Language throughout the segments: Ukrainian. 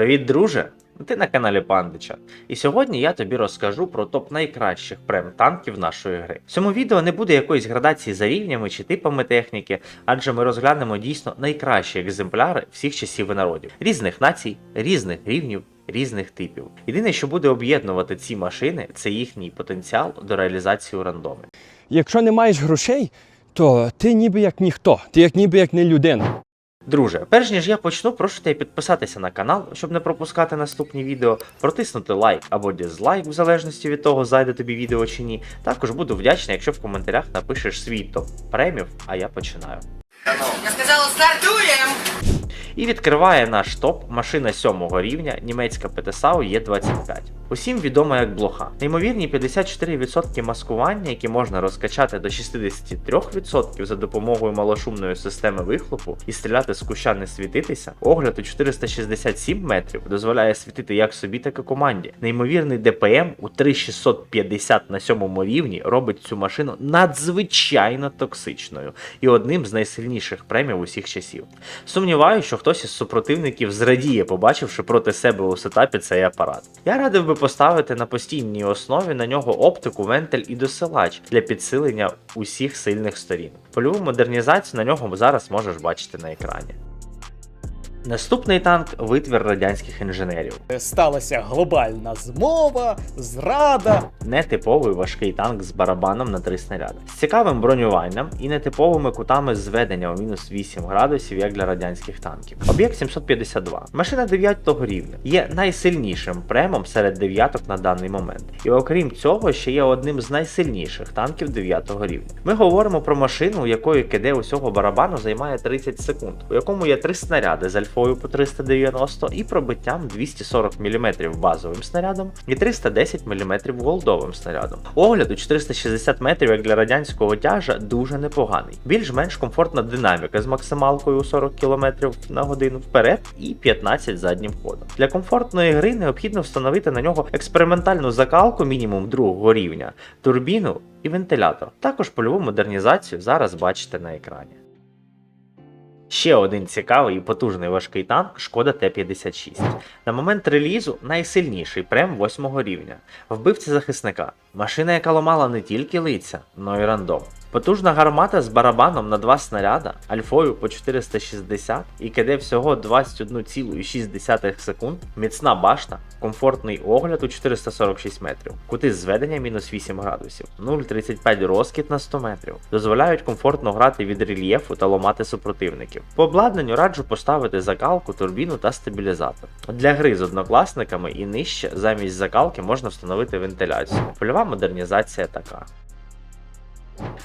Привіт, друже! Ти на каналі Пандича. І сьогодні я тобі розкажу про топ найкращих прем-танків нашої гри. В цьому відео не буде якоїсь градації за рівнями чи типами техніки, адже ми розглянемо дійсно найкращі екземпляри всіх часів і народів, різних націй, різних рівнів. Різних типів. Єдине, що буде об'єднувати ці машини, це їхній потенціал до реалізації у рандомі. Якщо не маєш грошей, то ти ніби як ніхто, ти як ніби як не людина. Друже, перш ніж я почну, прошу тебе підписатися на канал, щоб не пропускати наступні відео, протиснути лайк або дизлайк, в залежності від того, зайде тобі відео чи ні. Також буду вдячний, якщо в коментарях напишеш свій топ премів, а я починаю. Я сказала, стартуємо! І відкриває наш топ машина 7 рівня німецька ПТСАУ Є25. Усім відома як блоха. Неймовірні 54% маскування, які можна розкачати до 63% за допомогою малошумної системи вихлопу і стріляти з куща не світитися. Огляд у 467 метрів дозволяє світити як собі, так і команді. Неймовірний ДПМ у 3650 на 7 рівні робить цю машину надзвичайно токсичною і одним з найсильніших премів усіх часів. Сумніваюся, що хтось із супротивників зрадіє, побачивши проти себе у сетапі цей апарат. Я радив би поставити на постійній основі на нього оптику, вентиль і досилач для підсилення усіх сильних сторін. Польову модернізацію на нього зараз можеш бачити на екрані. Наступний танк витвір радянських інженерів. Сталася глобальна змова, зрада. Нетиповий важкий танк з барабаном на три снаряди, з цікавим бронюванням і нетиповими кутами зведення у мінус 8 градусів, як для радянських танків. Об'єкт 752. Машина 9 рівня є найсильнішим премом серед дев'яток на даний момент. І окрім цього, ще є одним з найсильніших танків 9 рівня. Ми говоримо про машину, у якої КД усього барабану займає 30 секунд, у якому є три снаряди з альфою по 390 і пробиттям 240 мм базовим снарядом і 310 мм голдовим снарядом. Огляд у 460 метрів, як для радянського тяжа, дуже непоганий. Більш-менш комфортна динаміка з максималкою у 40 км на годину вперед і 15 заднім ходом. Для комфортної гри необхідно встановити на нього експериментальну закалку мінімум другого рівня, турбіну і вентилятор. Також польову модернізацію зараз бачите на екрані. Ще один цікавий і потужний важкий танк Шкода Т-56. На момент релізу найсильніший прем 8 рівня. Вбивця захисника. Машина, яка ламала не тільки лиця, но й рандом. Потужна гармата з барабаном на два снаряда, альфою по 460 і КД всього 21,6 секунд, міцна башта, комфортний огляд у 446 метрів, кути зведення мінус 8 градусів, 0,35 розкіт на 100 метрів, дозволяють комфортно грати від рельєфу та ламати супротивників. По обладнанню раджу поставити закалку, турбіну та стабілізатор. Для гри з однокласниками і нижче замість закалки можна встановити вентиляцію. Польова модернізація така.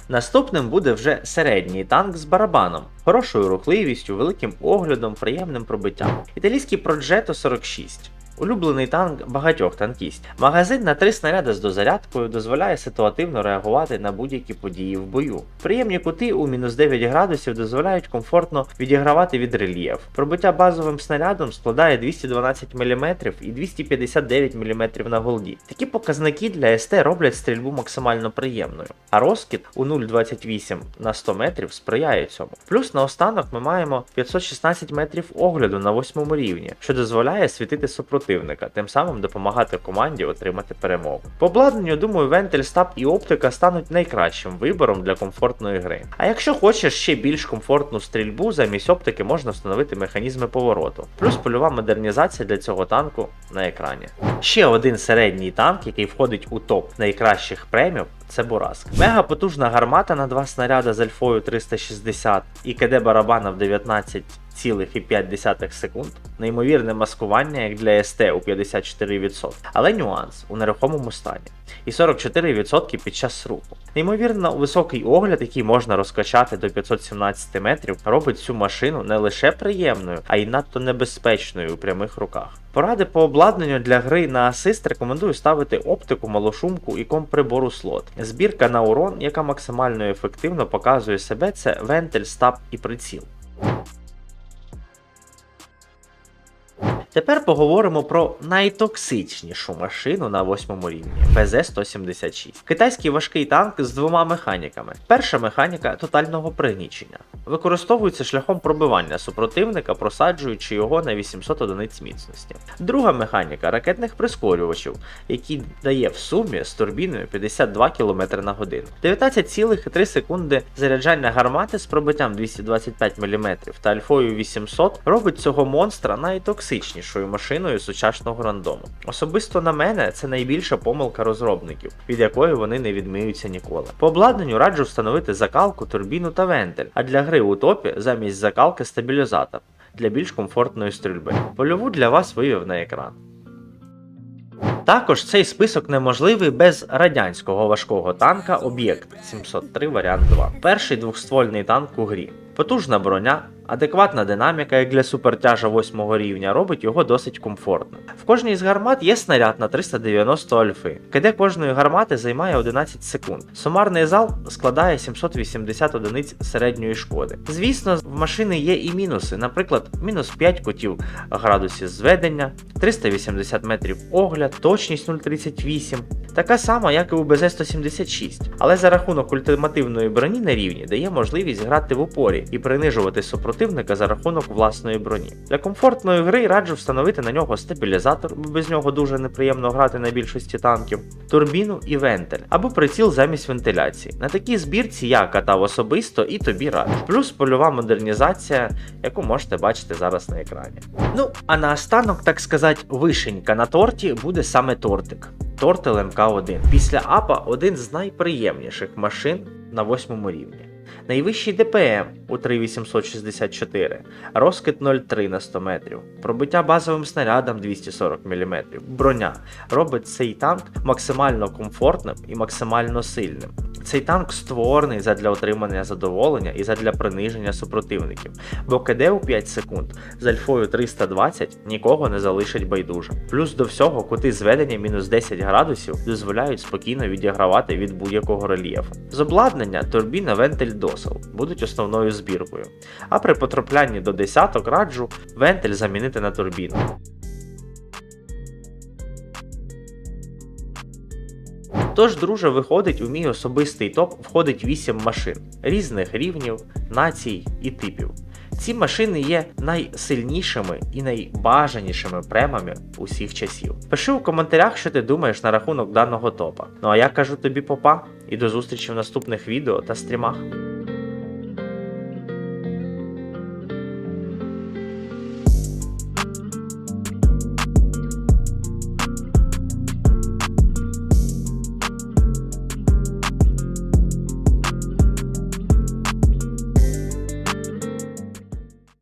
Наступним буде вже середній танк з барабаном, хорошою рухливістю, великим оглядом, приємним пробиттям. Італійський Progetto 46. Улюблений танк багатьох танкістів. Магазин на три снаряди з дозарядкою дозволяє ситуативно реагувати на будь-які події в бою. Приємні кути у мінус 9 градусів дозволяють комфортно відігравати від рельєф. Пробиття базовим снарядом складає 212 мм і 259 мм на голді. Такі показники для СТ роблять стрільбу максимально приємною, а розкид у 0,28 на 100 метрів сприяє цьому. Плюс наостанок ми маємо 516 метрів огляду на 8 рівні, що дозволяє світити супротивника, тим самим допомагати команді отримати перемогу. По обладнанню, думаю, вентиль, стаб і оптика стануть найкращим вибором для комфортної гри. А якщо хочеш ще більш комфортну стрільбу, замість оптики можна встановити механізми повороту, плюс польова модернізація для цього танку на екрані. Ще один середній танк, який входить у топ найкращих премів, це Бураск. Мега потужна гармата на два снаряди з альфою 360 і КД барабана в 19,5 секунд. Неймовірне маскування, як для СТ у 54%. Але нюанс у нерухомому стані. І 44% під час руху. Неймовірно високий огляд, який можна розкачати до 517 метрів, робить цю машину не лише приємною, а й надто небезпечною у прямих руках. Поради по обладнанню для гри на асист рекомендую ставити оптику, малошумку і комп прибору слот. Збірка на урон, яка максимально ефективно показує себе, це вентиль, стаб і приціл. Тепер поговоримо про найтоксичнішу машину на восьмому рівні ПЗ-176. Китайський важкий танк з двома механіками. Перша механіка тотального пригнічення. Використовується шляхом пробивання супротивника, просаджуючи його на 800 одиниць міцності. Друга механіка ракетних прискорювачів, який дає в сумі з турбіною 52 км на годину. 19,3 секунди заряджання гармати з пробиттям 225 мм та альфою 800 робить цього монстра найтоксичнішою машиною сучасного рандому. Особисто на мене це найбільша помилка розробників, від якої вони не відміються ніколи. По обладнанню раджу встановити закалку, турбіну та вентиль, а для гри у топі замість закалки стабілізатор для більш комфортної стрільби. Польову для вас вивів на екран. Також цей список неможливий без радянського важкого танка Об'єкт 703 варіант 2. Перший двохствольний танк у грі. Потужна броня, адекватна динаміка, як для супертяжа 8 рівня, робить його досить комфортним. В кожній з гармат є снаряд на 390 альфи. КД кожної гармати займає 11 секунд. Сумарний зал складає 780 одиниць середньої шкоди. Звісно, в машини є і мінуси, наприклад, мінус 5 кутів градусів зведення, 380 метрів огляд, точність 0,38. Така сама, як і у БЗ-176, але за рахунок ультимативної броні на рівні дає можливість грати в упорі і принижувати супротивника за рахунок власної броні. Для комфортної гри раджу встановити на нього стабілізатор, бо без нього дуже неприємно грати на більшості танків, турбіну і вентиль, або приціл замість вентиляції. На такій збірці я катав особисто і тобі раджу. Плюс польова модернізація, яку можете бачити зараз на екрані. Ну, а наостанок, так сказати, вишенька на торті буде саме тортик. Торт МК1. Після АПА один з найприємніших машин на восьмому рівні. Найвищий ДПМ у 3864, розкид 0,3 на 100 метрів, пробиття базовим снарядом 240 мм. Броня робить цей танк максимально комфортним і максимально сильним. Цей танк створений задля отримання задоволення і задля приниження супротивників, бо КД у 5 секунд з альфою 320 нікого не залишить байдужим. Плюс до всього кути зведення мінус 10 градусів дозволяють спокійно відігравати від будь-якого рельєфу. З обладнання турбіна вентиль досел будуть основною збіркою, а при потраплянні до десяток раджу вентиль замінити на турбіну. Тож, друже, виходить, у мій особистий топ входить 8 машин різних рівнів, націй і типів. Ці машини є найсильнішими і найбажанішими премами усіх часів. Пиши у коментарях, що ти думаєш на рахунок даного топа. Ну а я кажу тобі попа і до зустрічі в наступних відео та стрімах.